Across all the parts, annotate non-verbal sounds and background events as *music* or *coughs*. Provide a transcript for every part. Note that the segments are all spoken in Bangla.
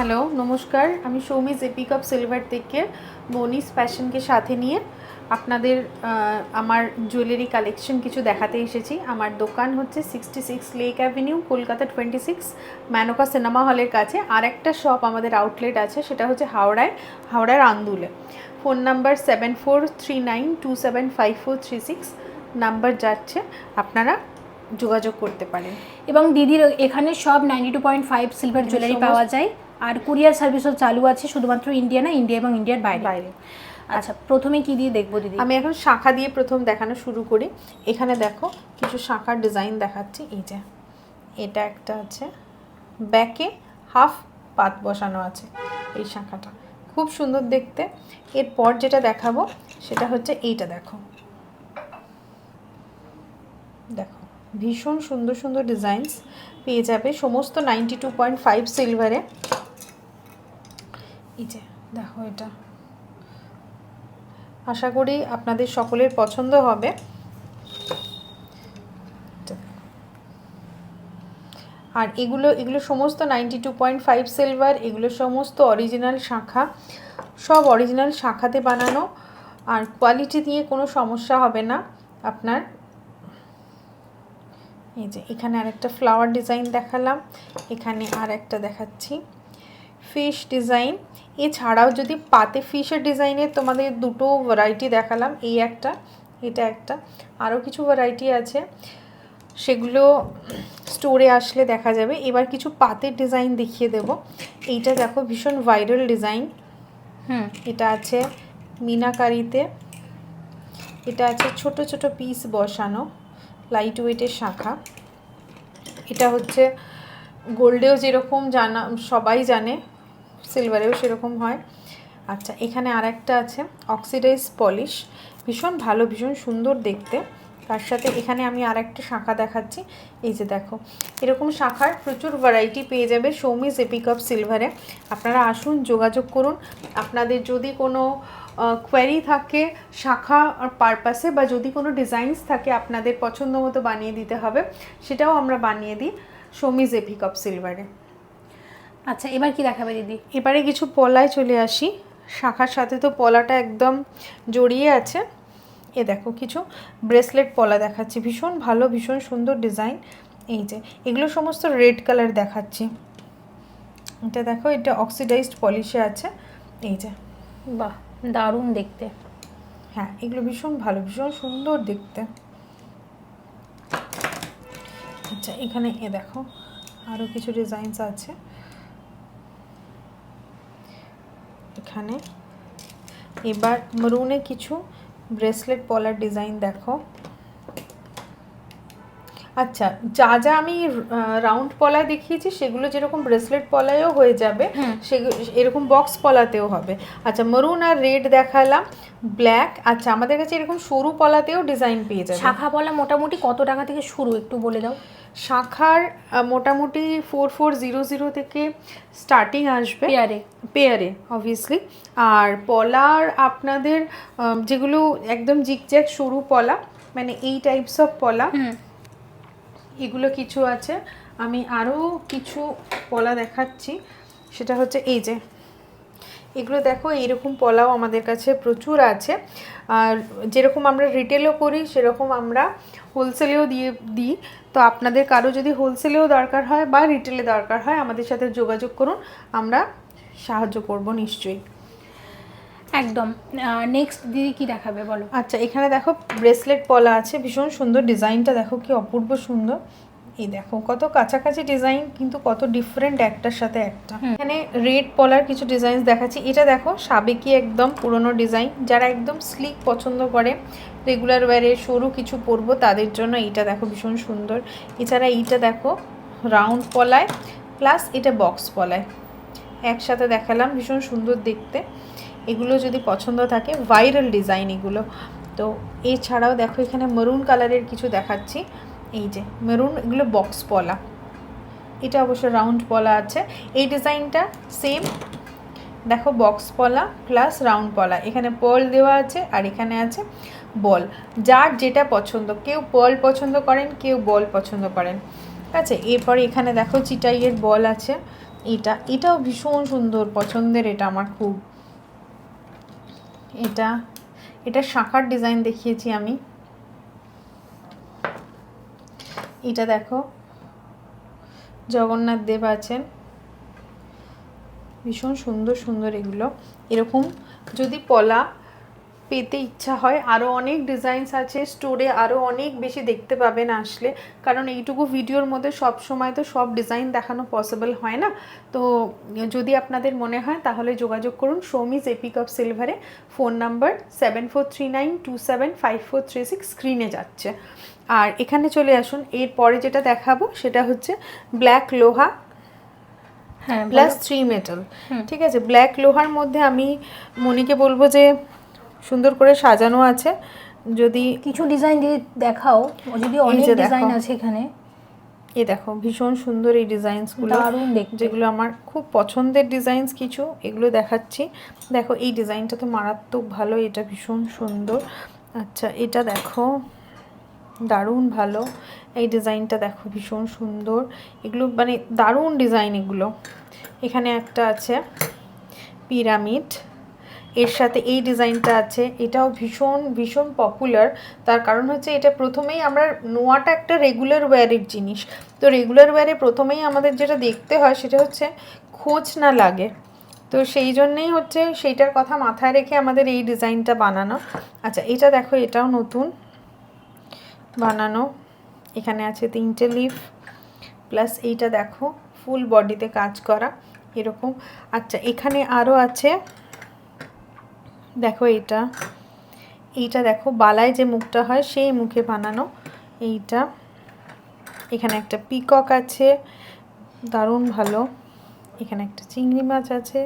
হ্যালো নমস্কার। আমি সৌমি জেপিক অফ সিলভার থেকে মনিস ফ্যাশনকে সাথে নিয়ে আপনাদের আমার জুয়েলারি কালেকশন কিছু দেখাতে এসেছি। আমার দোকান হচ্ছে sixty six lake avenue Kolkata twenty six Menoka cinema হলের কাছে। আর একটা শপ আমাদের আউটলেট আছে সেটা হচ্ছে হাওড়ায় হাওড়ার আন্দুলে। Phone number seven four three nine two seven five four three six number যাচ্ছে আপনারা যোগাযোগ করতে পারেন। এবং দিদির এখানে সব ninety two point five silver jewellery পাওয়া যায়। আর কুরিয়ার সার্ভিসও চালু আছে শুধুমাত্র ইন্ডিয়া না ইন্ডিয়া এবং ইন্ডিয়ার বাইরে। বাইরে। আচ্ছা প্রথমে কি দিয়ে দেখব দিদি? আমি এখন শাখা দিয়ে প্রথম দেখানো শুরু করি। এখানে দেখো কিছু শাখার ডিজাইন দেখাচ্ছি। এই যে এটা একটা আছে। ব্যাকে হাফ পাত বসানো আছে এই শাখাটা। খুব সুন্দর দেখতে। এরপর যেটা দেখাবো সেটা হচ্ছে এইটা দেখো। দেখো ভীষণ সুন্দর সুন্দর ডিজাইনস পেয়ে যাবে। সমস্ত নাইনটি টু পয়েন্ট ফাইভ সিলভারে। যে, দেখো এটা। আশা করি আপনাদের সকলের পছন্দ হবে। আর এগুলো এগুলো সমস্ত ninety two point five silver এগুলো সমস্ত অরিজিনাল শাখা। সব অরিজিনাল শাখাতে বানানো। আর কোয়ালিটি দিয়ে কোনো সমস্যা হবে না আপনার। এই যে, এখানে আরেকটা ফ্লাওয়ার ডিজাইন দেখালাম। এখানে আর একটা দেখাচ্ছি। ফিশ ডিজাইন এছাড়াও যদি পাতে ফিশের ডিজাইনের তোমাদের দুটো ভ্যারাইটি দেখালাম এই একটা এটা একটা আরও কিছু ভ্যারাইটি আছে। সেগুলো স্টোরে আসলে দেখা যাবে। এবার কিছু পাতের ডিজাইন দেখিয়ে দেব। এইটা দেখো ভীষণ ভাইরাল ডিজাইন হুম। এটা আছে মিনাকারিতে। এটা আছে ছোট ছোট পিস বসানো লাইট ওয়েটের শাখা। এটা হচ্ছে গোল্ডেও যেরকম জানা সবাই জানে সিলভারেও সেরকম হয়। আচ্ছা এখানে আর একটা আছে, অক্সিডাইজ পলিশ। ভীষণ ভালো, ভীষণ সুন্দর দেখতে। তার সাথে এখানে আমি আর একটা শাখা দেখাচ্ছি। এই যে দেখো, এরকম শাখার প্রচুর ভ্যারাইটি পেয়ে যাবে সৌমি জেপিক অফ সিলভারে আপনারা আসুন, যোগাযোগ করুন। আপনাদের যদি কোনো কোয়ারি থাকে শাখা পারপাসে বা যদি কোনো ডিজাইনস থাকে আপনাদের পছন্দ মতো বানিয়ে দিতে হবে, সেটাও আমরা বানিয়ে দিই সৌমি জেপিক অফ সিলভারে আচ্ছা এবার কি দেখাবে দিদি? এবারে কিছু পলায় চলে আসি। শাখার সাথে তো পলাটা একদম জড়িয়ে আছে। এ দেখো কিছু ব্রেসলেট পলা দেখাচ্ছি। ভীষণ ভালো ভীষণ সুন্দর ডিজাইন। এই যে এগুলো সমস্ত রেড কালার দেখাচ্ছি। এটা দেখো এটা অক্সিডাইজড পলিশে আছে। এই যে। বাহ দারুণ দেখতে। হ্যাঁ এগুলো ভীষণ ভালো ভীষণ সুন্দর দেখতে। আচ্ছা এখানে এ দেখো আরও কিছু ডিজাইনস আছে। এখানে। এবার মরুনে কিছু ব্রেসলেট পলার ডিজাইন দেখো। আচ্ছা যা যা আমি রাউন্ড পলায় দেখিয়েছি সেগুলো যেরকম ব্রেসলেট পলায়ও হয়ে যাবে এরকম বক্স পলাতেও হবে। আচ্ছা মরুন আর রেড দেখালাম ব্ল্যাক আচ্ছা আমাদের কাছে এরকম সরু পলাতেও ডিজাইন পেয়ে যাবে। শাখা বলা মোটামুটি কত টাকা থেকে শুরু একটু বলে দাও? শাখার মোটামুটি ফোর ফোর জিরো জিরো থেকে স্টার্টিং আসবে। পেয়ারে। পেয়ারে অবভিয়াসলি আর পলার আপনাদের যেগুলো একদম জিকজ্যাক সরু পলা মানে এই টাইপস অফ পলা হুম। এগুলো কিছু আছে। আমি আরও কিছু পলা দেখাচ্ছি। সেটা হচ্ছে এই যে, এগুলো দেখো, এইরকম পলাও আমাদের কাছে প্রচুর আছে। আর যেরকম আমরা রিটেলও করি, সেরকম আমরা হোলসেলেও দিয়ে দিই। তো আপনাদের কারও যদি হোলসেলেও দরকার হয় বা রিটেলে দরকার হয়, আমাদের সাথে যোগাযোগ করুন। আমরা সাহায্য করব নিশ্চয়ই। একদম। নেক্সট দিদি কি দেখাবে বলো? আচ্ছা এখানে দেখো ব্রেসলেট পলা আছে ভীষণ সুন্দর ডিজাইনটা দেখো কি অপূর্ব সুন্দর। এই দেখো কত কাছাকাছি ডিজাইন কিন্তু কত ডিফারেন্ট একটার সাথে একটা। এখানে রেড পলার কিছু ডিজাইন দেখাচ্ছি। এটা দেখো সাবেকি একদম পুরনো ডিজাইন যারা একদম স্লিক পছন্দ করে রেগুলার ওয়ারে সরু কিছু পরবো তাদের জন্য এইটা দেখো ভীষণ সুন্দর। এছাড়া এইটা দেখো রাউন্ড পলায় প্লাস এটা বক্স পলায়। একসাথে দেখালাম ভীষণ সুন্দর দেখতে। এগুলো যদি পছন্দ থাকে ভাইরাল ডিজাইন এগুলো। তো এছাড়াও দেখো এখানে মেরুন কালারের কিছু দেখাচ্ছি। এই যে মেরুন এগুলো বক্স পলা। এটা অবশ্য রাউন্ড পলা আছে। এই ডিজাইনটা সেম দেখো বক্স পলা প্লাস রাউন্ড পলা। এখানে পল দেওয়া আছে আর এখানে আছে বল যার যেটা পছন্দ, কেউ পল পছন্দ করেন, কেউ বল পছন্দ করেন। ঠিক আছে? এরপরে এখানে দেখো চিটাইয়ের বল আছে। এটা, এটাও ভীষণ সুন্দর, পছন্দের এটা আমার খুব। এটা এটা শাখার ডিজাইন দেখিয়েছি আমি। এটা দেখো, জগন্নাথ দেব আছেন। ভীষণ সুন্দর সুন্দর এগুলো। এরকম যদি পলা পেতে ইচ্ছা হয়। আরও অনেক ডিজাইনস আছে স্টোরে আরও অনেক বেশি দেখতে পাবেন আসলে। কারণ এইটুকু ভিডিওর মধ্যে সব সময় তো সব ডিজাইন দেখানো পসিবল হয় না। তো যদি আপনাদের মনে হয় তাহলে যোগাযোগ করুন Soumi's epic of সিলভারে phone number seven four three nine two seven five four three six স্ক্রিনে যাচ্ছে। আর এখানে চলে আসুন এরপরে যেটা দেখাবো সেটা হচ্ছে ব্ল্যাক লোহা হ্যাঁ প্লাস থ্রি মেটাল ঠিক আছে? ব্ল্যাক লোহার মধ্যে আমি মনিকে বলব যে সুন্দর করে সাজানো আছে। যদি কিছু ডিজাইন দিয়ে দেখাও যদি অনেক ডিজাইন আছে এখানে। এ দেখো ভীষণ সুন্দর এই ডিজাইনসগুলো দারুণ যেগুলো আমার খুব পছন্দের ডিজাইনস কিছু এগুলো দেখাচ্ছি। দেখো এই ডিজাইনটা তো মারাত্মক ভালো এটা ভীষণ সুন্দর। আচ্ছা এটা দেখো দারুণ ভালো। এই ডিজাইনটা দেখো ভীষণ সুন্দর। এগুলো মানে দারুণ ডিজাইন এগুলো। এখানে একটা আছে পিরামিড। এর সাথে এই ডিজাইনটা আছে। এটাও ভীষণ ভীষণ পপুলার তার কারণ হচ্ছে এটা প্রথমেই আমরা নোয়াটা একটা রেগুলার ওয়্যারের জিনিস। তো রেগুলার ওয়্যারে প্রথমেই আমাদের যেটা দেখতে হয় সেটা হচ্ছে খোঁজ না লাগে। তো সেই জন্যেই হচ্ছে সেইটার কথা মাথায় রেখে আমাদের এই ডিজাইনটা বানানো। আচ্ছা এটা দেখো, এটাও নতুন বানানো। এখানে আছে তিনটে লিফ প্লাস এইটা দেখো ফুল বডিতে কাজ করা, এরকম। আচ্ছা এখানে আরও আছে দেখো এইটা। এইটা দেখো বালায় যে মুখটা হয় সেই মুখে বানানো এইটা। এখানে একটা পিকক আছে দারুণ ভালো। এখানে একটা চিংড়ি মাছ আছে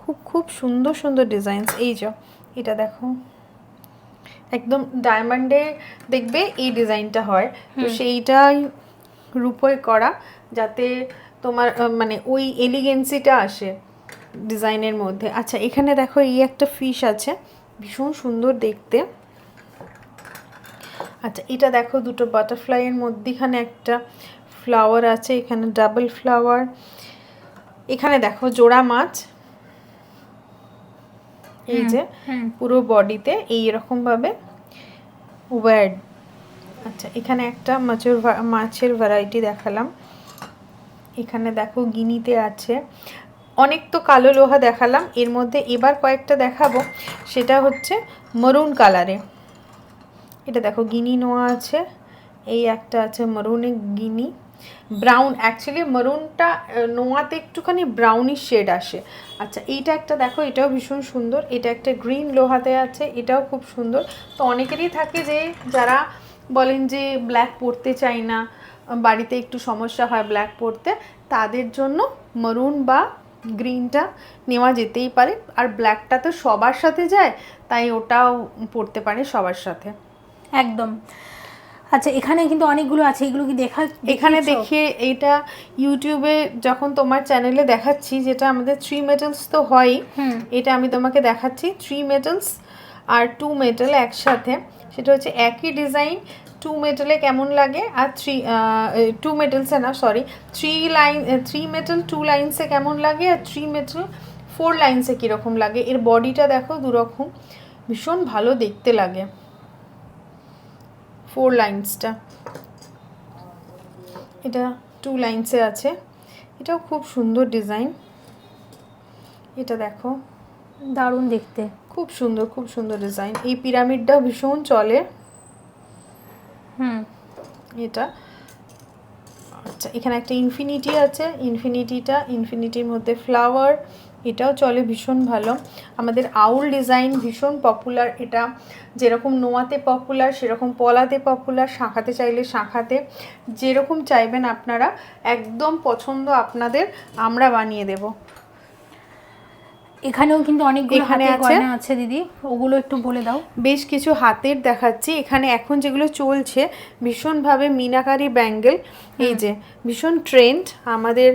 খুব খুব সুন্দর সুন্দর ডিজাইনস এই যে এটা দেখো। একদম ডায়মন্ডে দেখবে এই ডিজাইনটা হয়। তো সেইটাই রূপোয় করা যাতে তোমার মানে ওই এলিগেন্সিটা আসে। ডিজাইনের মধ্যে। আচ্ছা এখানে দেখো এই একটা ফিশ আছে। ভীষণ সুন্দর দেখতে। আচ্ছা এটা দেখো দুটো বাটারফ্লাইয়ের মধ্যিখানে একটা ফ্লাওয়ার আছে এখানে ডাবল ফ্লাওয়ার এখানে দেখো জোড়া মাছ। এই যে পুরো বডিতে এই রকম ভাবে ওয়ার্ড আচ্ছা এখানে একটা মাছের মাছের ভ্যারাইটি দেখালাম। এখানে দেখো গিনিতে আছে। অনেক তো কালো লোহা দেখালাম, এর মধ্যে এবার কয়েকটা দেখাবো। সেটা হচ্ছে মরুন কালারে এটা দেখো, গিনি নোয়া আছে, এই একটা আছে মরুনে গিনি। ব্রাউন অ্যাকচুয়ালি মরুনটা নোয়াতে একটুখানি ব্রাউনি শেড আসে। আচ্ছা এইটা একটা দেখো, এটাও ভীষণ সুন্দর, এটা একটা গ্রিন লোহাতে আছে, এটাও খুব সুন্দর। তো অনেকেরই থাকে যে, যারা বলেন যে ব্ল্যাক পরতে চাই না, বাড়িতে একটু সমস্যা হয় ব্ল্যাক পরতে, তাদের জন্য মরুন বা গ্রিনটা নেওয়া যেতেই পারে। আর ব্ল্যাকটা তো সবার সাথে যায় তাই ওটাও পরতে পারে সবার সাথে। একদম। আচ্ছা এখানে কিন্তু অনেকগুলো আছে এগুলো কি দেখা এখানে? দেখিয়ে এইটা ইউটিউবে যখন তোমার চ্যানেলে দেখাচ্ছি যেটা আমাদের থ্রি মেটালস তো হয়ই এটা আমি তোমাকে দেখাচ্ছি থ্রি মেটালস আর টু মেটাল একসাথে। সেটা হচ্ছে একই ডিজাইন টু মেটালে কেমন লাগে? আর থ্রি টু মেটালসে না sorry three line three metal two লাইনসে কেমন লাগে? আর থ্রি মেটাল ফোর লাইনসে কীরকম লাগে? এর বডিটা দেখো দুরকম ভীষণ ভালো দেখতে লাগে। ফোর লাইন্সটা এটা টু লাইন্সে আছে। এটাও খুব সুন্দর ডিজাইন এটা দেখো। দারুণ দেখতে। খুব সুন্দর খুব সুন্দর ডিজাইন এই পিরামিডটাও ভীষণ চলে। হুম। এটা। আচ্ছা এখানে একটা ইনফিনিটি আছে। ইনফিনিটিটা ইনফিনিটির মধ্যে ফ্লাওয়ার এটাও চলে ভীষণ ভালো। আমাদের আউল ডিজাইন ভীষণ পপুলার এটা যেরকম নোয়াতে পপুলার সেরকম পলাতে পপুলার শাঁখাতে চাইলে শাঁখাতে। যেরকম চাইবেন আপনারা, একদম পছন্দ আপনাদের, আমরা বানিয়ে দেব। এখানেও কিন্তু অনেকগুলো আছে? গয়না আছে দিদি। ওগুলো একটু বলে দাও। বেশ কিছু হাতের দেখাচ্ছি। এখানে এখন যেগুলো চলছে ভীষণভাবে মিনাকারি ব্যাঙ্গেল। এই যে ভীষণ ট্রেন্ড আমাদের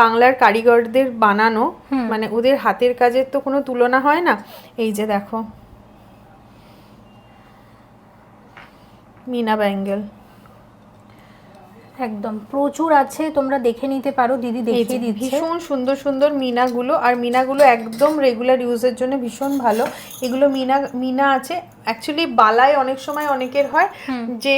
বাংলার কারিগরদের বানানো। মানে ওদের হাতের কাজের তো কোনো তুলনা হয় না। এই যে দেখো। মিনা ব্যাঙ্গেল। একদম। প্রচুর আছে তোমরা দেখে নিতে পারো দিদি দেখিয়ে দিচ্ছে। ভীষণ সুন্দর সুন্দর মিনাগুলো আর মিনাগুলো একদম রেগুলার ইউজের জন্য ভীষণ ভালো। এগুলো মিনা মিনা আছে। অ্যাকচুয়ালি বালায় অনেক সময় অনেকের হয় যে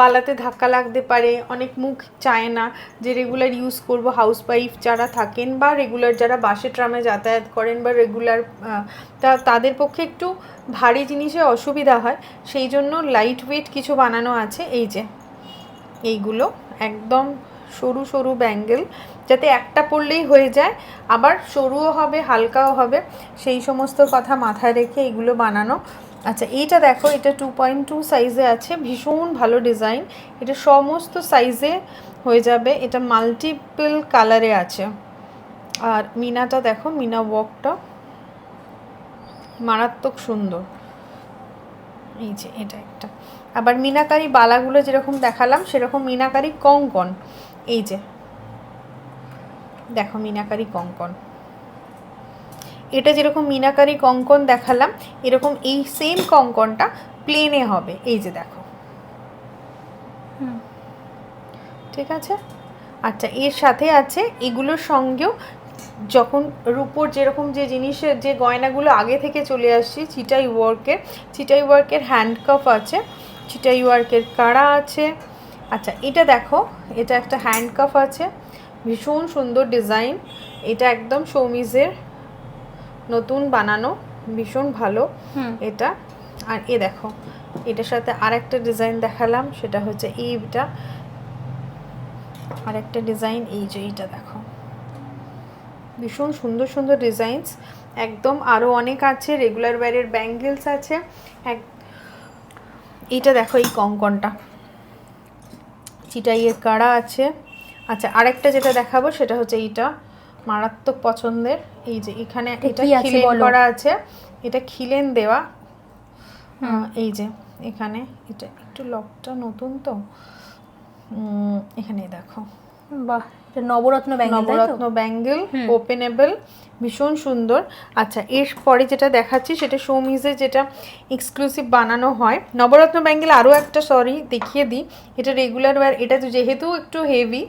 বালাতে ধাক্কা লাগতে পারে অনেক মুখ চায় না যে রেগুলার ইউজ করব। হাউস ওয়াইফ যারা থাকেন বা রেগুলার যারা বাসে ট্রামে যাতায়াত করেন বা রেগুলার তা তাদের পক্ষে একটু ভারী জিনিসে অসুবিধা হয়। সেই জন্য লাইট ওয়েট কিছু বানানো আছে। এই যে এইগুলো। একদম সরু সরু ব্যাঙ্গেল যাতে একটা পড়লেই হয়ে যায়, আবার সরুও হবে, হালকাও হবে, সেই সমস্ত কথা মাথায় রেখে এগুলো বানানো। আচ্ছা এইটা দেখো, এটা টু পয়েন্ট টু সাইজে আছে, ভীষণ ভালো ডিজাইন এটা সমস্ত সাইজে হয়ে যাবে, এটা মাল্টিপল কালারে আছে। আর মিনাটা দেখো, মিনা ওয়ার্কটা মারাত্মক সুন্দর। এই যে, এটা একটা। আবার মিনাকারি বালাগুলো যেরকম দেখালাম, সেরকম মিনাকারি কঙ্কন। এই যে, দেখো মিনাকারি কঙ্কন। এটা যেরকম মিনাকারি কঙ্কন দেখালাম, এরকম এই সেম কঙ্কনটা প্লেনে হবে। এই যে দেখো। ঠিক আছে? আচ্ছা এর সাথে আছে, এগুলোর সঙ্গেও যখন রূপোর যেরকম যে জিনিসের যে গয়নাগুলো আগে থেকে চলে আসছে, চিটাই ওয়ার্কের চিটাই ওয়ার্কের হ্যান্ডকাফ আছে চিটাই ওয়ার্কের কাড়া আছে। আচ্ছা এটা দেখো এটা একটা হ্যান্ডকাফ আছে। ভীষণ সুন্দর ডিজাইন। এটা একদম সৌমিজের নতুন বানানো ভীষণ ভালো এটা। আর এ দেখো এটার সাথে আর একটা ডিজাইন দেখালাম সেটা হচ্ছে এইটা। আর একটা ডিজাইন এই যে এইটা দেখো। ভীষণ সুন্দর সুন্দর ডিজাইনস। একদম আরও অনেক আছে রেগুলার ওয়্যারের ব্যাঙ্গেলস আছে। এক এইটা দেখো এই কঙ্কনটা। চিটাইয়ের কাড়া আছে? আচ্ছা আরেকটা যেটা দেখাবো সেটা হচ্ছে এইটা। মারাত্মক পছন্দের। এই যে এখানে এটা খিলেন করা আছে। এটা খিলেন দেওয়া। এই যে এখানে। এটা একটু লকটা নতুন তো। উম, এখানে দেখো। বাহ এটা Navratna bangle Navratna bangle openable ভীষণ সুন্দর। আচ্ছা এর পরে যেটা দেখাচ্ছি সেটা সৌমিজে যেটা এক্সক্লুসিভ বানানো হয়। নবরত্ন ব্যাঙ্গেল আরও একটা সরি দেখিয়ে দিই। এটা রেগুলার ওয়্যার এটা যেহেতু একটু হেভি।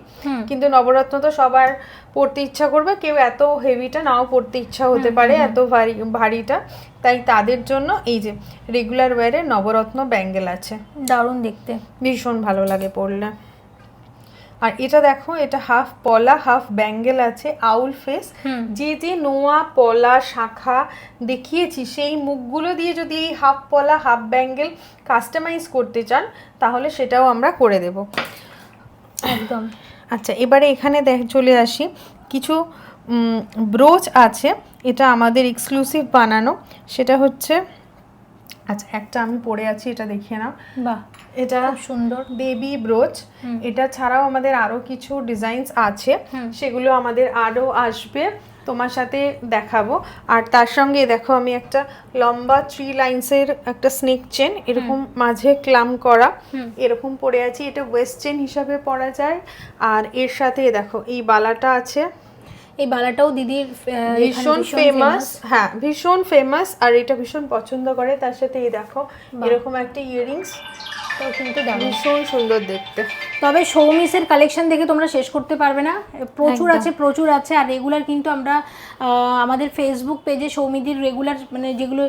কিন্তু নবরত্ন তো সবার পড়তে ইচ্ছা করবে। কেউ এত হেভিটা নাও পড়তে ইচ্ছা হতে পারে এত ভারী ভারীটা। তাই তাদের জন্য এই যে রেগুলার ওয়্যারে নবরত্ন ব্যাঙ্গেল আছে। দারুণ দেখতে। ভীষণ ভালো লাগে পড়লে আর এটা দেখো এটা হাফ পলা হাফ ব্যাঙ্গেল আছে আউল ফেস যে যে নোয়া পলা শাখা দেখিয়েছি সেই মুখগুলো দিয়ে যদি এই হাফ পলা হাফ ব্যাঙ্গেল কাস্টমাইজ করতে চান তাহলে সেটাও আমরা করে দেব। একদম। আচ্ছা এবারে এখানে দেখ চলে আসি। কিছু ব্রোচ আছে এটা আমাদের এক্সক্লুসিভ বানানো। সেটা হচ্ছে আচ্ছা একটা আমি পরে আছি এটা দেখিয়ে নাও। বাহ এটা খুব সুন্দর। Baby brooch. এটা ছাড়াও আমাদের আরও কিছু ডিজাইনস আছে। সেগুলো আমাদের আরও আসবে। তোমার সাথে দেখাবো। আর তার সঙ্গে দেখো আমি একটা লম্বা থ্রি লাইন্সের একটা স্নেক চেন এরকম মাঝে ক্লাম করা। এরকম পরে আছি। এটা ওয়েস্ট চেন হিসাবে পরা যায়। আর এর সাথে দেখো এই বালাটা আছে। এই বালাটাও দিদির ভীষণ ফেমাস হ্যাঁ ভীষণ ফেমাস আর এটা ভীষণ পছন্দ করে তার সাথে এই দেখো এরকম একটা ইয়ারিংস কিন্তু ভীষণ সুন্দর দেখতে। তবে সৌমিসের কালেকশন দেখে তোমরা শেষ করতে পারবে না। প্রচুর আছে প্রচুর আছে। আর রেগুলার কিন্তু আমরা আমাদের ফেসবুক পেজে সৌমিদির রেগুলার মানে যেগুলো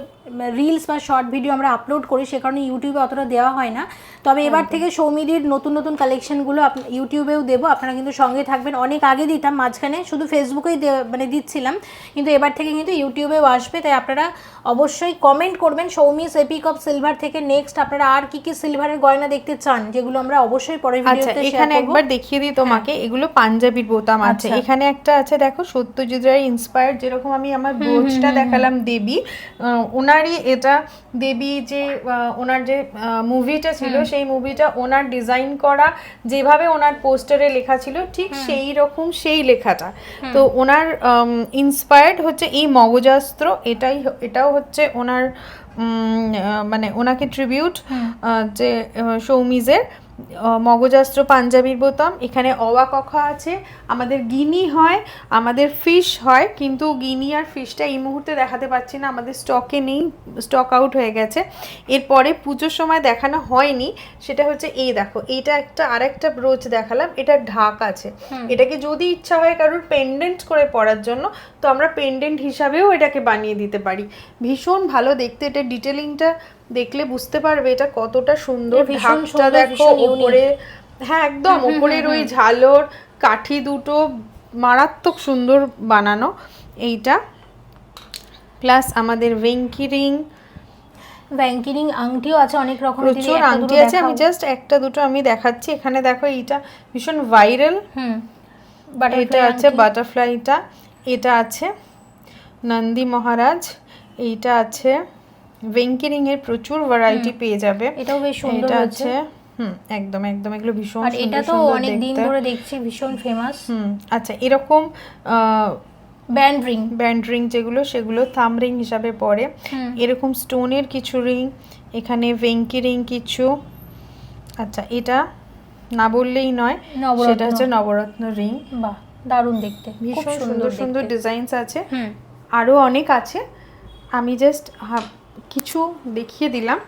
রিলস বা শর্ট ভিডিও আমরা আপলোড করি সে কারণে ইউটিউবে অতটা দেওয়া হয় না। তবে এবার থেকে সৌমিদির নতুন নতুন কালেকশনগুলো ইউটিউবেও দেবো। আপনারা কিন্তু সঙ্গে থাকবেন। অনেক আগে দিতাম মাঝখানে শুধু ফেসবুকেই মানে দিচ্ছিলাম। কিন্তু এবার থেকে কিন্তু ইউটিউবেও আসবে। তাই আপনারা অবশ্যই কমেন্ট করবেন। সৌমিস এপিক অফ সিলভার থেকে নেক্সট আপনারা আর কি কি সিলভারের গয়না দেখতে চান যেগুলো আমরা অবশ্যই পরের আচ্ছা ভিডিওতে এখানে একবার দেখিয়ে দিই তোমাকে এগুলো পাঞ্জাবির বোতাম আছে। আচ্ছা। এখানে একটা আছে দেখো সত্যজিৎ রায় ইন্সপায়ার্ড যেরকম আমি আমার ব্রোচটা দেখালাম দেবী। ওনারই এটা দেবী যে ওনার যে মুভিটা ছিল সেই মুভিটা ওনার ডিজাইন করা যেভাবে ওনার পোস্টারে লেখা ছিল ঠিক সেই রকম সেই লেখাটা। তো ওনার ইন্সপায়ার্ড হচ্ছে এই মগজাস্ত্র এটাই এটাও হচ্ছে ওনার মানে ওনাকে ট্রিবিউট যে সৌমিজের মগজাস্ত্র পাঞ্জাবির বোতাম। এখানে অওয়া কখা আছে। আমাদের গিনি হয় আমাদের ফিশ হয় কিন্তু গিনি আর ফিশটা এই মুহূর্তে দেখাতে পাচ্ছি না। আমাদের স্টকে নেই স্টক আউট হয়ে গেছে। এরপরে পুজোর সময় দেখানো হয়নি। সেটা হচ্ছে এই দেখো এইটা একটা আরেকটা ব্রোচ দেখালাম। এটা ঢাক আছে। এটাকে যদি ইচ্ছা হয় কারোর পেন্ডেন্ট করে পড়ার জন্য তো আমরা পেন্ডেন্ট হিসাবেও এটাকে বানিয়ে দিতে পারি। ভীষণ ভালো দেখতে এটা ডিটেলিংটা দেখলে বুঝতে পারবে এটা কতটা সুন্দর। ঢাকটা দেখো। ওপরে হ্যাঁ একদম ওপরের ওই ঝালর কাঠি দুটো মারাত্মক সুন্দর বানানো এইটা। প্লাস আমাদের ভেঙ্কি রিং। আংটিও আছে অনেক রকমের দিদি, প্রচুর আংটি আছে আমি জাস্ট একটা দুটো আমি দেখাচ্ছি। এখানে দেখো এইটা ভীষণ ভাইরাল হুম এটা আছে বাটারফ্লাইটা এটা আছে নন্দী মহারাজ এইটা আছে ভেঙ্কিরিং এর প্রচুর ভ্যারাইটি পেয়ে যাবে। এটাও বেশ সুন্দর এটা আছে হুম একদম একদম এগুলো ভীষণ আর এটা তো অনেক দিন ধরে দেখছি ভীষণ ফেমাস হুম আচ্ছা এরকম ব্যান্ড রিং ব্যান্ড রিং যেগুলো সেগুলো থাম রিং হিসাবে পড়ে। এরকম স্টোনের কিছু রিং এখানে ভেঙ্কি রিং কিছু। আচ্ছা এটা না বললেই নয়। সেটা হচ্ছে নবরত্ন রিং বাহ। দারুণ দেখতে ভীষণ সুন্দর সুন্দর ডিজাইনস আছে। আরও অনেক আছে। আমি জাস্ট কিছু দেখিয়ে দিলাম।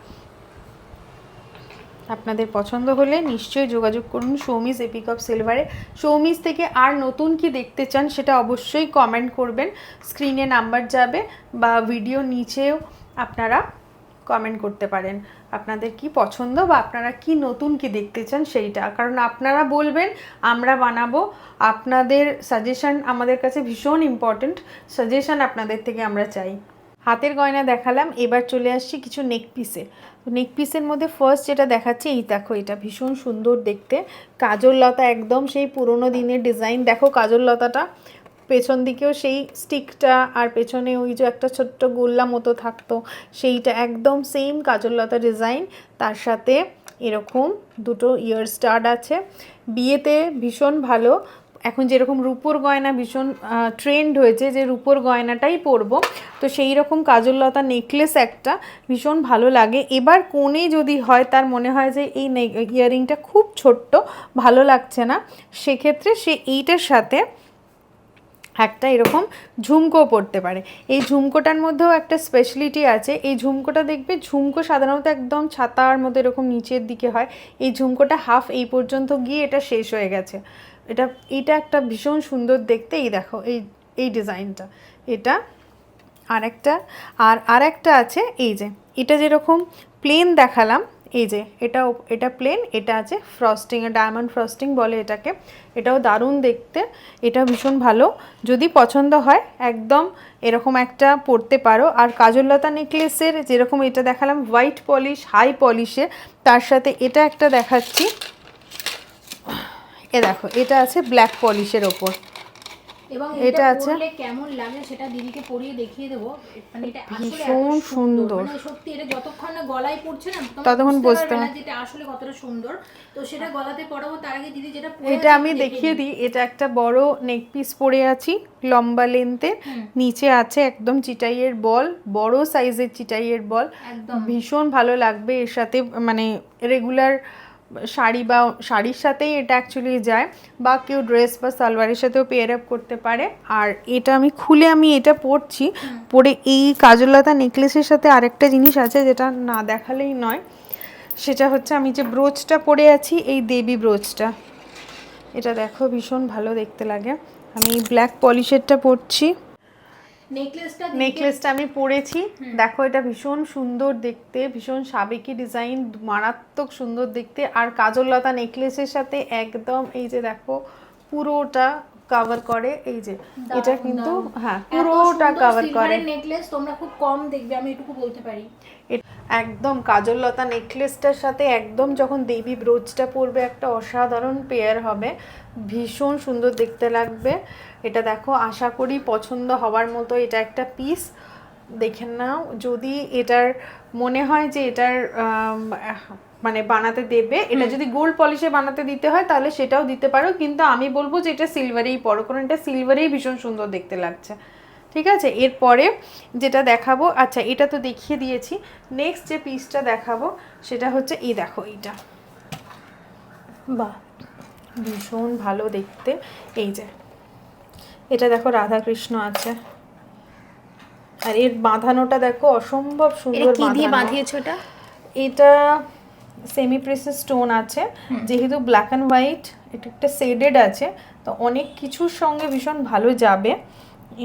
আপনাদের পছন্দ হলে নিশ্চয়ই যোগাযোগ করুন সৌমিস এপিক অফ সিলভারে সৌমিস থেকে আর নতুন কি দেখতে চান সেটা অবশ্যই কমেন্ট করবেন। স্ক্রিনে নাম্বার যাবে বা ভিডিও নিচেও আপনারা কমেন্ট করতে পারেন। আপনাদের কি পছন্দ বা আপনারা কি নতুন কি দেখতে চান সেইটা। কারণ আপনারা বলবেন, আমরা বানাবো। আপনাদের সাজেশন আমাদের কাছে ভীষণ ইম্পর্ট্যান্ট সাজেশন আপনাদের থেকে আমরা চাই। হাতের গয়না দেখালাম, এবার চলে আসছি কিছু নেক পিসে নেক পিসের মধ্যে ফার্স্ট যেটা দেখাচ্ছে, এই দেখো, এটা ভীষণ সুন্দর দেখতে। কাজল লতা একদম সেই পুরোনো দিনের ডিজাইন দেখো কাজল লতাটা। পেছন দিকেও সেই স্টিকটা আর পেছনে ওই যে একটা ছোট্ট গোল্লা মতো থাকতো, সেইটা একদম সেম কাজললতা ডিজাইন তার সাথে এরকম দুটো ইয়ার স্টাড আছে। বিয়েতে ভীষণ ভালো। এখন যেরকম রূপোর গয়না ভীষণ ট্রেন্ড হয়েছে যে রূপোর গয়নাটাই পরবো। তো সেই রকম কাজললতা নেকলেস একটা ভীষণ ভালো লাগে। এবার কোণে যদি হয়, তার মনে হয় যে এই ইয়ারিংটা খুব ছোট্ট, ভালো লাগছে না। সেক্ষেত্রে সে এইটার সাথে একটা এরকম ঝুমকো পড়তে পারে। এই ঝুমকোটার মধ্যেও একটা স্পেশালিটি আছে। এই ঝুমকোটা দেখবে, ঝুমকো সাধারণত একদম ছাতার মতো এরকম নিচের দিকে হয়। এই ঝুমকোটা হাফ এই পর্যন্ত গিয়ে এটা শেষ হয়ে গেছে। এটা এটা একটা ভীষণ সুন্দর দেখতে। এই দেখো, এই এই ডিজাইনটা। এটা আরেকটা, আর আরেকটা আছে, এই যে, এটা যেরকম প্লেন দেখালাম এই যে এটা এটা প্লেন এটা আছে ফ্রস্টিং ডায়মন্ড ফ্রস্টিং বলে এটাকে। এটাও দারুণ দেখতে, এটা ভীষণ ভালো। যদি পছন্দ হয়, একদম এরকম একটা পরতে পারো। আর কাজললতা নেকলেসের যেরকম এটা দেখালাম হোয়াইট পলিশ হাই পলিশে তার সাথে এটা একটা দেখাচ্ছি। এ দেখো, এটা আছে ব্ল্যাক পলিশের ওপর। এবং এটা আছে। কেমন লাগে সেটা দিদিকে পরিয়ে দেখিয়ে দেবো। মানে এটা ভীষণ সুন্দর। মানে সত্যি এটা যতক্ষণ না গলায় পড়ছে না ততক্ষণ বুঝতে বুঝতে না যে এটা আসলে কতটা সুন্দর। তো সেটা গলাতে পরাবো তার আগে দিদি যেটা এটা আমি দেখিয়ে দিই। এটা একটা বড় নেক পিস পরে আছি লম্বা লেন্থে নিচে আছে একদম চিটাইয়ের বল বড় সাইজের চিটাইয়ের বল। ভীষণ ভালো লাগবে এর সাথে মানে রেগুলার শাড়ি বা শাড়ির সাথেই এটা অ্যাকচুয়ালি যায় বা কেউ ড্রেস বা সালোয়ারের সাথেও পেয়ার আপ করতে পারে। আর এটা আমি খুলে আমি এটা পরছি, পরে এই কাজলতা নেকলেসের সাথে আরেকটা জিনিস আছে যেটা না দেখালেই নয়। সেটা হচ্ছে আমি যে ব্রোচটা পরে আছি, এই দেবী ব্রোচটা এটা দেখো ভীষণ ভালো দেখতে লাগে। আমি ব্ল্যাক পলিশেরটা পরছি। নেকলেসটা নেকলেসটা আমি পরেছি। দেখো এটা ভীষণ সুন্দর দেখতে ভীষণ সাবেকি ডিজাইন মারাত্মক সুন্দর দেখতে। আর কাজললতা নেকলেসের সাথে একদম এই যে দেখো পুরোটা কভার করে। এই যে এটা কিন্তু হ্যাঁ পুরোটা কভার করে। নেকলেস তোমরা খুব কম দেখবে আমি এটুকু বলতে পারি। একদম কাজললতা নেকলেসটার সাথে একদম যখন দেবী ব্রোচটা পরবে একটা অসাধারণ পেয়ার হবে। ভীষণ সুন্দর দেখতে লাগবে। এটা দেখো আশা করি পছন্দ হওয়ার মতো এটা একটা পিস দেখে নাও যদি এটার মনে হয় যে এটার মানে বানাতে দেবে এটা যদি গোল্ড পলিশে বানাতে দিতে হয় তাহলে সেটাও দিতে পারো। কিন্তু আমি বলব যে এটা সিলভারেই পরো কারণ এটা সিলভারেই ভীষণ সুন্দর দেখতে লাগছে। ঠিক আছে? এরপরে যেটা দেখাবো আচ্ছা এটা তো দেখিয়ে দিয়েছি। নেক্সট যে পিসটা দেখাবো সেটা হচ্ছে এই দেখো এইটা। বাহ ভীষণ ভালো দেখতে। এই যে এটা দেখো রাধা কৃষ্ণ আছে। আর এর বাঁধানোটা দেখো অসম্ভব সুন্দর কি দিয়ে। বাঁধিয়েছো এটা? এটা সেমি প্রেসেস স্টোন আছে যেহেতু ব্ল্যাক অ্যান্ড হোয়াইট এটা একটা শেডেড আছে তো অনেক কিছুর সঙ্গে ভীষণ ভালো যাবে।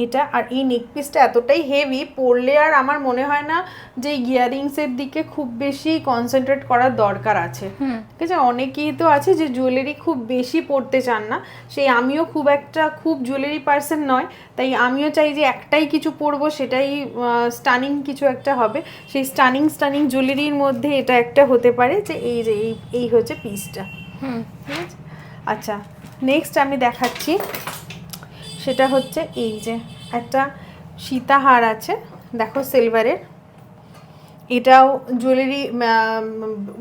এটা আর এই নেক পিসটা এতটাই হেভি পরলে আর আমার মনে হয় না যে ইয়ারিংসের দিকে খুব বেশি কনসেন্ট্রেট করার দরকার আছে। ঠিক আছে? অনেকেই তো আছে যে জুয়েলারি খুব বেশি পরতে চান না। সেই আমিও খুব একটা খুব জুয়েলারি পার্সন নয়। তাই আমিও চাই যে একটাই কিছু পরবো সেটাই স্টানিং কিছু একটা হবে। সেই স্টানিং স্টানিং জুয়েলারির মধ্যে এটা একটা হতে পারে যে এই যে এই এই হচ্ছে পিসটা হুম। ঠিক আছে? আচ্ছা নেক্সট আমি দেখাচ্ছি। সেটা হচ্ছে এই যে একটা সীতাহার আছে দেখো সিলভারের এটাও জুয়েলারি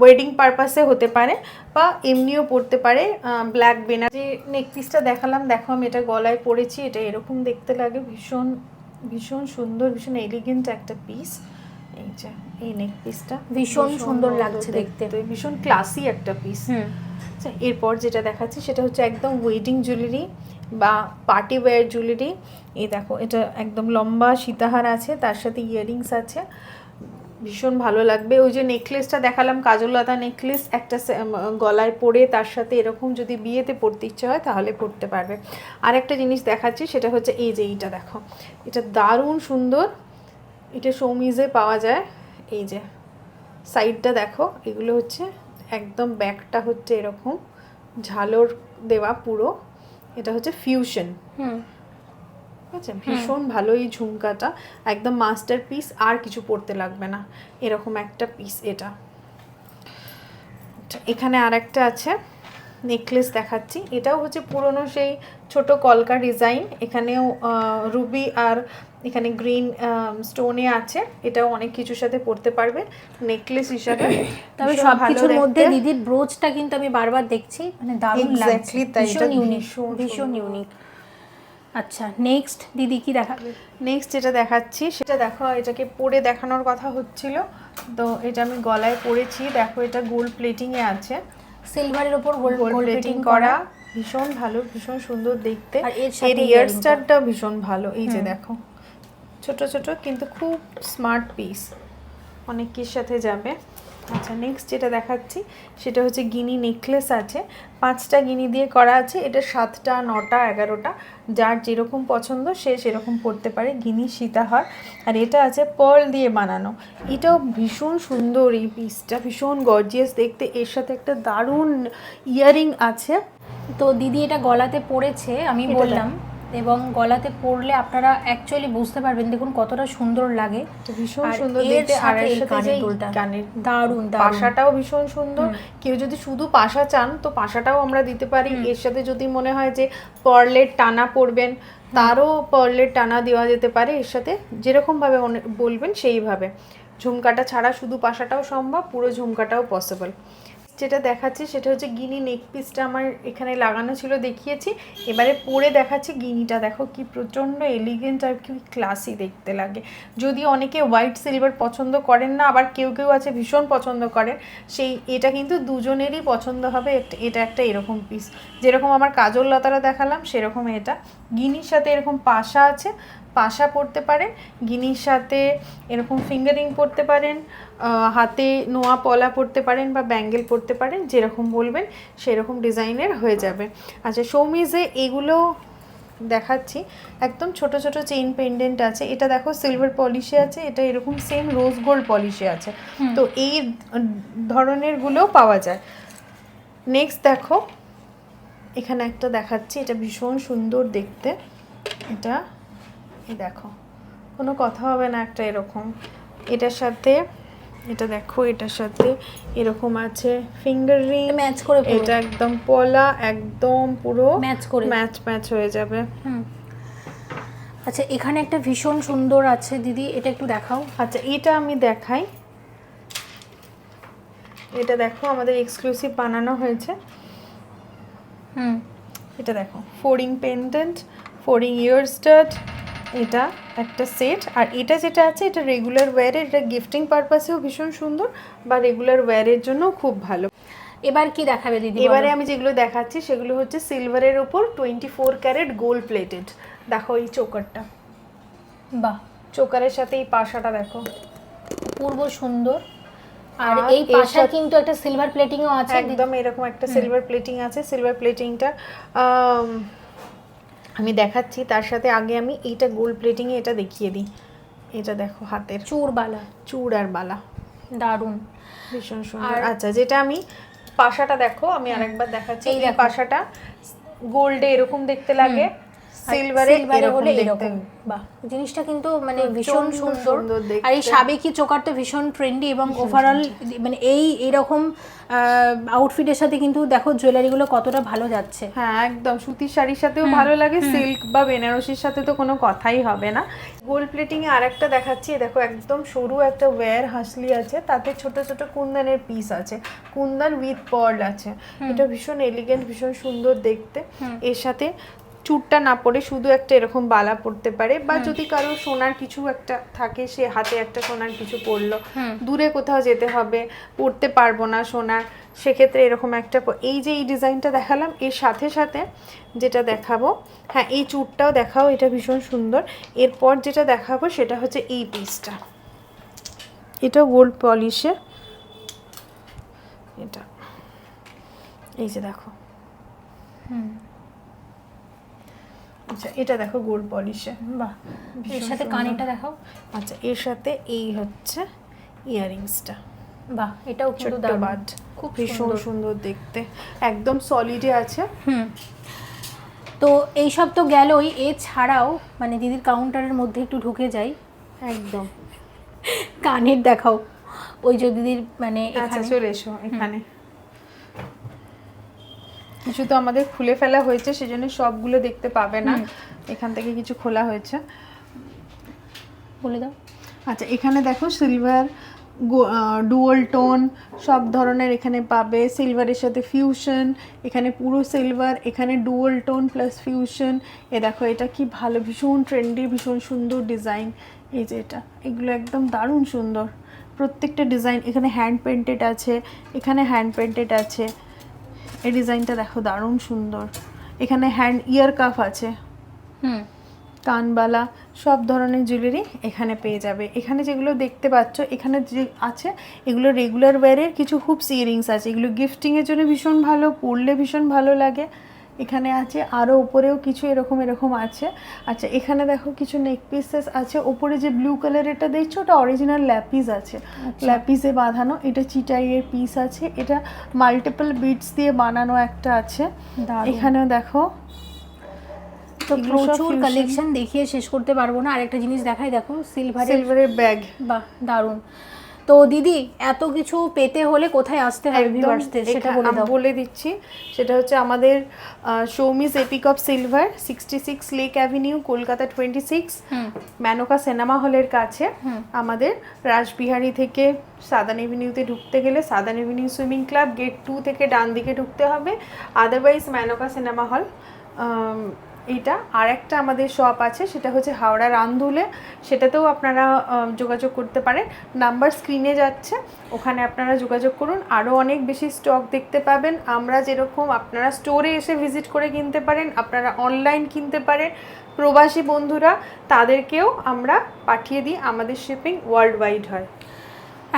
ওয়েডিং পারপাসে হতে পারে বা এমনিও পড়তে পারে ব্ল্যাক বেনার যে নেক পিসটা দেখালাম দেখো আমি এটা গলায় পরেছি এটা এরকম দেখতে লাগে ভীষণ ভীষণ সুন্দর ভীষণ এলিগেন্ট একটা পিস এই যে এই নেক পিসটা ভীষণ সুন্দর লাগছে দেখতে। ভীষণ ক্লাসি একটা পিস আচ্ছা এরপর যেটা দেখাচ্ছি সেটা হচ্ছে একদম ওয়েডিং জুয়েলারি বা পার্টি ওয়্যার জুয়েলারি, এই দেখো, এটা একদম লম্বা সীতাহার আছে, তার সাথে ইয়াররিংস আছে, ভীষণ ভালো লাগবে। ওই যে নেকলেসটা দেখালাম কাজললতা নেকলেস একটা গলায় পরে তার সাথে এরকম যদি বিয়েতে পরতে ইচ্ছে হয়, তাহলে পরতে পারবে। আর একটা জিনিস দেখাচ্ছি, সেটা হচ্ছে এই যে এইটা দেখো, এটা দারুণ সুন্দর, এটা সৌমিজে পাওয়া যায়। এই যে সাইডটা দেখো, এগুলো হচ্ছে একদম ব্যাকটা হচ্ছে এরকম, ঝালর দেওয়া পুরো। এটা হচ্ছে ফিউশন হুম। ভীষণ ভালো এই ঝুমকাটা একদম মাস্টার পিস আর কিছু পড়তে লাগবে না। এরকম একটা পিস এটা। আচ্ছা, এখানে আর একটা আছে নেকলেস দেখাচ্ছি। এটাও হচ্ছে পুরনো সেই ছোট কলকা ডিজাইন এখানেও রুবি আর এখানে গ্রিন স্টোনে আছে। এটাও অনেক কিছুর সাথে পড়তে পারবে। নেকলেস হিসাবে। *coughs* তবে সব কিছুর মধ্যে দিদির ব্রোচটা কিন্তু আমি বারবার দেখছি। মানে দারুণ লাগছে। ভীষণ ইউনিক ভীষণ ইউনিক আচ্ছা নেক্সট দিদি কি দেখাবে? নেক্সট যেটা দেখাচ্ছি সেটা দেখো এটাকে পরে দেখানোর কথা হচ্ছিল। তো এটা আমি গলায় পরেছি। দেখো এটা গোল্ড প্লেটিং এ আছে। সিলভারের উপর গোল্ড প্লেটিং করা। ভীষণ ভালো ভীষণ সুন্দর দেখতে। আর এর এর সাথে ইয়ার স্টারটা ভীষণ ভালো। এই যে দেখো। ছোট ছোট কিন্তু খুব স্মার্ট পিস অনেক কিছুর সাথে যাবে। আচ্ছা নেক্সট যেটা দেখাচ্ছি সেটা হচ্ছে গিনি নেকলেস আছে। পাঁচটা গিনি দিয়ে করা আছে। এটা সাতটা নটা এগারোটা যার যেরকম পছন্দ সে সেরকম পড়তে পারে। গিনি সীতাহার। আর এটা আছে পার্ল দিয়ে বানানো। এটাও ভীষণ সুন্দর এই পিসটা ভীষণ গর্জিয়াস দেখতে এর সাথে একটা দারুণ ইয়ারিং আছে। তো দিদি এটা গলাতে পড়েছে আমি বললাম। এবং গলাতে পরলে আপনারা অ্যাকচুয়ালি বুঝতে পারবেন দেখুন কতটা সুন্দর লাগে। এটা ভীষণ সুন্দর দেখতে আর এর সাথে কানের যে দুলটা। কানের দারুণ দারুণ। পাশাটাও ভীষণ সুন্দর। কেউ যদি শুধু পাশা চান তো পাশাটাও আমরা দিতে পারি। এর সাথে যদি মনে হয় যে পার্লের টানা পরবেন তারও পার্লের টানা দেওয়া যেতে পারে। এর সাথে যেরকম ভাবে বলবেন সেইভাবে। ঝুমকাটা ছাড়া শুধু পাশাটাও সম্ভব পুরো ঝুমকাটাও পসিবল যেটা দেখাচ্ছি সেটা হচ্ছে গিনি নেক পিসটা আমার এখানে লাগানো ছিল, দেখিয়েছি। এবারে পরে দেখাচ্ছি গিনিটা। দেখো কি প্রচণ্ড এলিগেন্ট আর কি ক্লাসি দেখতে লাগে। যদি অনেকে হোয়াইট সিলভার পছন্দ করেন না, আবার কেউ কেউ আছে ভীষণ পছন্দ করেন, সেই এটা কিন্তু দুজনেরই পছন্দ হবে। এটা একটা এরকম পিস যেরকম আমার কাজল লতারা দেখালাম, সেরকম এটা। গিনির সাথে এরকম পাশা আছে, পাশা পরতে পারেন। গিনির সাথে এরকম ফিঙ্গারিং পরতে পারেন। হাতে নোয়া পলা পরতে পারেন বা ব্যাঙ্গেল পরতে পারেন যেরকম বলবেন সেরকম ডিজাইনের হয়ে যাবে। আচ্ছা সৌমিজে এগুলো দেখাচ্ছি। একদম ছোট ছোট চেইন পেন্ডেন্ট আছে। এটা দেখো সিলভার পলিশে আছে এটা এরকম সেম রোজ গোল্ড পলিশে আছে। তো এই ধরনের গুলোও পাওয়া যায়। নেক্সট দেখো এখানে একটা দেখাচ্ছি এটা ভীষণ সুন্দর দেখতে। এটা এই দেখো কোনো কথা হবে না একটা এরকম। এটার সাথে এটা দেখো এটার সাথে এরকম আছে ফিঙ্গার রিং ম্যাচ করে। এটা একদম পলা একদম পুরো ম্যাচ করে। ম্যাচ ম্যাচ হয়ে যাবে। হুম। আচ্ছা এখানে একটা ভীষণ সুন্দর আছে দিদি এটা একটু দেখাও। আচ্ছা এটা আমি দেখাই। এটা দেখো আমাদের এক্সক্লুসিভ বানানো হয়েছে। হুম। এটা দেখো ফোরিং পেন্ডেন্ট ফোরিং ইয়ার স্টাড এটা একটা সেট আর এটা যেটা আছে এটা রেগুলার ওয়্যারের এটা গিফটিং পারপাসেও ভীষণ সুন্দর বা রেগুলার ওয়্যারের জন্য খুব ভালো। এবার কি দেখাবে দিদি এবারে আমি যেগুলো দেখাচ্ছি সেগুলো হচ্ছে সিলভারের উপর twenty four carat gold plated দেখো এই চোকারটা। বাহ। চোকারের সাথে এই পাশাটা দেখো। পূর্ব সুন্দর। আর আর এই পাশা কিন্তু একটা সিলভার প্লেটিংও আছে একদম এরকম একটা সিলভার প্লেটিং আছে। সিলভার প্লেটিংটা আমি দেখাচ্ছি তার সাথে আগে আমি এইটা গোল্ড প্লেটিংয়ে এ এটা দেখিয়ে দিই। এটা দেখো হাতের। চূড়বালা চুর আর বালা। দারুণ। ভীষণ সুন্দর। আচ্ছা যেটা আমি পাশাটা দেখো আমি আরেকবার দেখাচ্ছি। এই। পাশাটা গোল্ডে এরকম দেখতে লাগে। সিলভারে হলে এরকম। বাহ জিনিসটা কিন্তু মানে ভীষণ সুন্দর। আর এই সাবেকি চোকার তো ভীষণ ট্রেন্ডি এবং ওভারঅল মানে এই এরকম আউটফিটের সাথে কিন্তু দেখো জুয়েলারিগুলো কতটা ভালো যাচ্ছে। হ্যাঁ একদম। সুতির শাড়ির সাথেও ভালো লাগে সিল্ক বা বেনারসির সাথে তো কোনো কথাই হবে না। গোল্ড প্লেটিং এ আরেকটা দেখাচ্ছি দেখো একদম সরু একটা ওয়্যার হাসলি আছে তাতে ছোট ছোট কুন্দনের পিস আছে কুন্দন উইথ পার্ল আছে। এটা ভীষণ এলিগেন্ট ভীষণ সুন্দর দেখতে। এর সাথে চুটটা না পরে শুধু একটা এরকম বালা পড়তে পারে বা যদি কারও সোনার কিছু একটা থাকে সে হাতে একটা সোনার কিছু পরলো দূরে কোথাও যেতে হবে পড়তে পারব না সোনার সেক্ষেত্রে এরকম একটা এই যে এই ডিজাইনটা দেখালাম এর সাথে সাথে যেটা দেখাবো হ্যাঁ এই চুটটাও দেখাও এটা ভীষণ সুন্দর। এরপর যেটা দেখাবো সেটা হচ্ছে এই পিসটা এটা গোল্ড পলিশে এটা। এই যে দেখো। আচ্ছা এটা দেখো গোল্ড পলিশে বাহ এর সাথে। কানেরটা দেখাও। আচ্ছা এর সাথে এই হচ্ছে ইয়ারিংসটা বাহ এটাও কিন্তু দারুণ। খুব ভীষণ সুন্দর। সুন্দর দেখতে একদম সলিডে আছে। হুম। তো এইসব তো গেলই এছাড়াও মানে দিদির কাউন্টারের মধ্যে একটু ঢুকে যাই। একদম। কানের দেখাও ওই যে দিদির মানে আচ্ছা চলে এসো এখানে। কিছু তো আমাদের খুলে ফেলা হয়েছে সেজন্য সবগুলো দেখতে পাবে না। এখান থেকে কিছু খোলা হয়েছে। বলে দাও। আচ্ছা এখানে দেখো সিলভার ডুয়াল টোন সব ধরনের এখানে পাবে। সিলভারের সাথে ফিউশন এখানে পুরো সিলভার এখানে ডুয়াল টোন প্লাস ফিউশন এ দেখো এটা কি ভালো ভীষণ ট্রেন্ডি ভীষণ সুন্দর ডিজাইন এই যে এটা এগুলো একদম দারুণ সুন্দর। প্রত্যেকটা ডিজাইন এখানে হ্যান্ড পেন্টেড আছে এখানে হ্যান্ড পেন্টেড আছে। এই ডিজাইনটা দেখো দারুণ সুন্দর। এখানে হ্যান্ড ইয়ার কাফ আছে। হুম। কানবালা সব ধরনের জুয়েলারি এখানে পেয়ে যাবে। এখানে যেগুলো দেখতে পাচ্ছ এখানে যে আছে এগুলো রেগুলার ওয়্যারের কিছু হুপস ইয়ারিংস আছে। এগুলো গিফটিংয়ের জন্য ভীষণ ভালো পরলে ভীষণ ভালো লাগে। এখানে আছে আরও উপরেও কিছু এরকম এরকম আছে। আচ্ছা এখানে দেখো কিছু নেক পিসেস আছে। ওপরে যে ব্লু কালারেরটা দেখছ ওটা অরিজিনাল ল্যাপিস আছে। ল্যাপিসে বাঁধানো এটা চিটাইয়ের পিস আছে। এটা মাল্টিপল বিটস দিয়ে বানানো একটা আছে। এখানেও দেখো। তো প্রচুর কালেকশন দেখিয়ে শেষ করতে পারব না। আরেকটা জিনিস দেখাই দেখো সিলভারের সিলভারের ব্যাগ বাহ দারুণ। তো দিদি এত কিছু পেতে হলে কোথায় আসতে হবে ভিউয়ার্সদের সেটা বলে দাও। বলে দিচ্ছি সেটা হচ্ছে আমাদের Soumi's epic of silver sixty six lake avenue Kolkata twenty six hmm Menoka cinema হলের কাছে আমাদের আমাদের রাসবিহারি থেকে সাদান এভিনিউতে ঢুকতে গেলে southern avenue swimming club gate two থেকে ডান দিকে ঢুকতে হবে আদারওয়াইজ ম্যানোকা সিনেমা হল এইটা। আর একটা আমাদের শপ আছে, সেটা হচ্ছে হাওড়া রামধুলে সেটাতেও আপনারা যোগাযোগ করতে পারেন। নাম্বার স্ক্রিনে যাচ্ছে, ওখানে আপনারা যোগাযোগ করুন। আরও অনেক বেশি স্টক দেখতে পাবেন। আমরা যেরকম আপনারা স্টোরে এসে ভিজিট করে কিনতে পারেন, আপনারা অনলাইন কিনতে পারেন। প্রবাসী বন্ধুরা, তাদেরকেও আমরা পাঠিয়ে দিই, আমাদের শিপিং ওয়ার্ল্ড ওয়াইড হয়।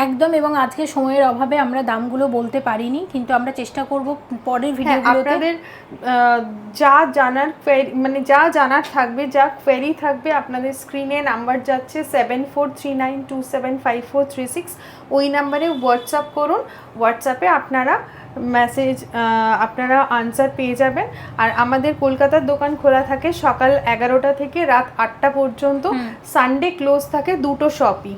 একদম এবং আজকে সময়ের অভাবে আমরা দামগুলো বলতে পারিনি কিন্তু আমরা চেষ্টা করব পরের হ্যাঁ ভিডিওগুলোতে। আপনাদের যা জানার মানে যা জানার থাকবে যা কোয়েরি থাকবে আপনাদের স্ক্রিনে নাম্বার যাচ্ছে seven four three nine two seven five four three six ওই নাম্বারে হোয়াটসঅ্যাপ করুন হোয়াটসঅ্যাপে আপনারা মেসেজ আপনারা আনসার পেয়ে যাবেন। আর আমাদের কলকাতার দোকান খোলা থাকে সকাল এগারোটা থেকে রাত আটটা পর্যন্ত। সানডে ক্লোজ থাকে দুটো শপই।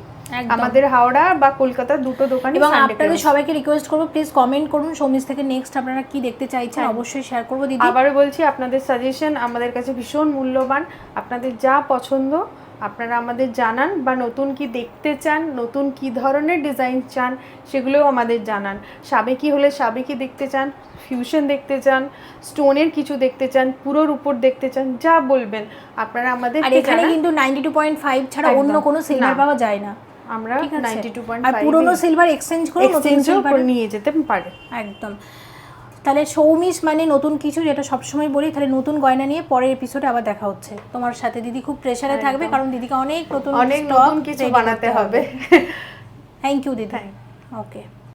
আমাদের হাওড়া বা কলকাতার দুটো দোকানই এবং আপনাদের সবাইকে রিকোয়েস্ট করব প্লিজ কমেন্ট করুন। সমিজ থেকে নেক্সট আপনারা কি দেখতে চাইছেন হ্যাঁ। অবশ্যই শেয়ার করব দিদি। আবারও বলছি আপনাদের সাজেশন আমাদের কাছে ভীষণ মূল্যবান। আপনাদের যা পছন্দ আপনারা আমাদের জানান বা নতুন কি দেখতে চান নতুন কি ধরনের ডিজাইন চান সেগুলোও আমাদের জানান। সাবেকি হলে সাবেকি দেখতে চান ফিউশন দেখতে চান স্টোনের কিছু দেখতে চান পুরোর উপর দেখতে চান যা বলবেন আপনারা আমাদের এখানে কিন্তু নাইনটি টু পয়েন্ট ফাইভ ছাড়া অন্য কোনো সিলভার পাওয়া যায় না। আমরা ঠিক আছে। নাইনটি টু পয়েন্ট আর পুরনো সিলভার এক্সচেঞ্জ করে নতুন সিলভার নিয়ে যেতে পারে। একদম। তাহলে সৌমিস মানে নতুন কিছু যেটা সবসময় বলি তাহলে নতুন গয়না নিয়ে পরের এপিসোডে আবার দেখা হচ্ছে। তোমার সাথে দিদি খুব প্রেসারে থাকবে কারণ দিদিকে অনেক নতুন অনেক নতুন কিছু বানাতে হবে। থ্যাংক ইউ দিদি। ওকে